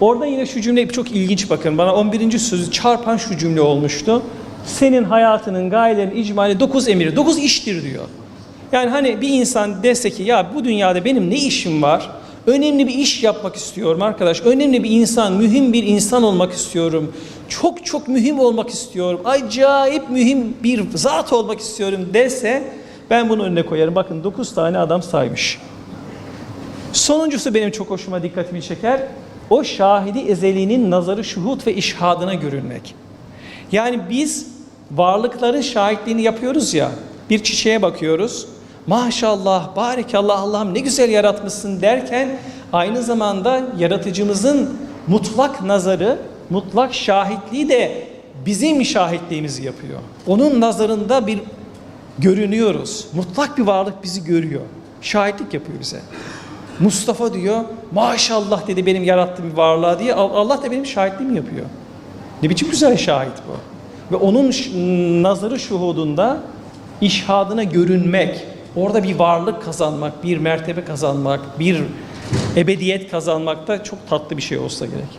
Orada yine şu cümle çok ilginç bakın. Bana 11. sözü çarpan şu cümle olmuştu. Senin hayatının gayelerin icmali 9 emir, 9 iştir diyor. Yani hani bir insan dese ki ya bu dünyada benim ne işim var? Önemli bir iş yapmak istiyorum arkadaş. Önemli bir insan, mühim bir insan olmak istiyorum. Çok çok mühim olmak istiyorum. Acayip mühim bir zat olmak istiyorum dese ben bunu önüne koyarım. Bakın 9 tane adam saymış. Sonuncusu benim çok hoşuma dikkatimi çeker. O şahidi ezeliğinin nazarı şuhut ve işhadına görünmek. Yani biz varlıkların şahitliğini yapıyoruz ya. Bir çiçeğe bakıyoruz. Maşallah, barekallah Allah'ım ne güzel yaratmışsın derken aynı zamanda yaratıcımızın mutlak nazarı, mutlak şahitliği de bizim şahitliğimizi yapıyor. Onun nazarında bir görünüyoruz. Mutlak bir varlık bizi görüyor. Şahitlik yapıyor bize. Mustafa diyor maşallah dedi benim yarattığım varlığa diye Allah da benim şahitliğimi yapıyor. Ne biçim güzel şahit bu. Ve onun nazarı şuhudunda işhadına görünmek, orada bir varlık kazanmak, bir mertebe kazanmak, bir ebediyet kazanmak da çok tatlı bir şey olsa gerek.